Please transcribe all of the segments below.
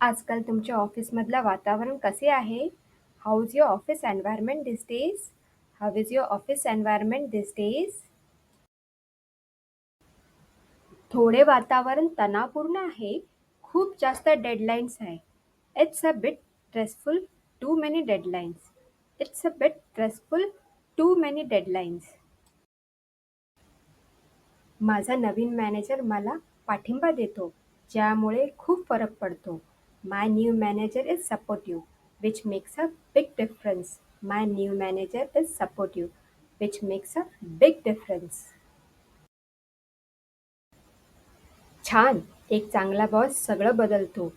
आजकाल तुमच्या ऑफिसमधलं वातावरण कसे आहे? How is your office environment this days how is your office environment this days थोडे वातावरण तणावपूर्ण आहे. खूप जास्त डेडलाईन्स आहे. It's a bit stressful. Too many deadlines. It's a bit stressful. Too many deadlines. माझा नवीन मॅनेजर मला पाठिंबा देतो, ज्यामुळे खूप फरक पडतो. My new manager is supportive, which makes a big difference. My new manager is supportive, which makes a big difference. छान! एक चांगला बॉस सगळं बदलतो.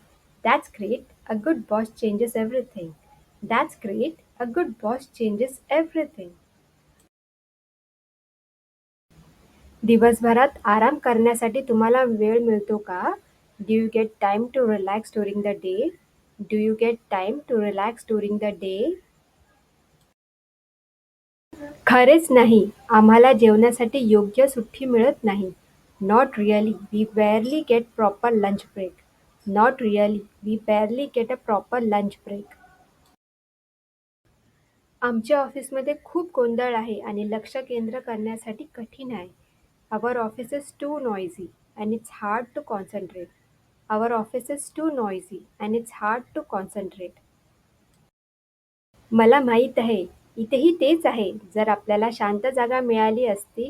That's great! A good boss changes everything. That's great! A good boss changes everything. दिवसभरात आराम करण्यासाठी तुम्हाला वेळ मिळतो का? Do you get time to relax during the day? Do you get time to relax during the day? खरेच नाही. आम्हाला जेवणासाठी योग्य सुट्टी मिळत नाही. Not really. We barely get proper lunch break. Not really. We barely get a proper lunch break. आमच्या ऑफिसमध्ये खूप गोंधळ आहे आणि लक्ष केंद्र करण्यासाठी कठीण आहे. Our office is too noisy and it's hard to concentrate. Our office is too noisy and it's hard to concentrate. मला माहीत आहे. इथेही तेच आहे. जर आपल्याला शांत जागा मिळाली असती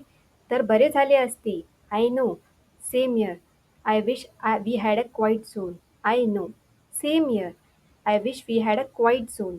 तर बरे झाले असती I know. Same here I wish I we had a quiet zone. I know. Same here I wish we had a quiet zone.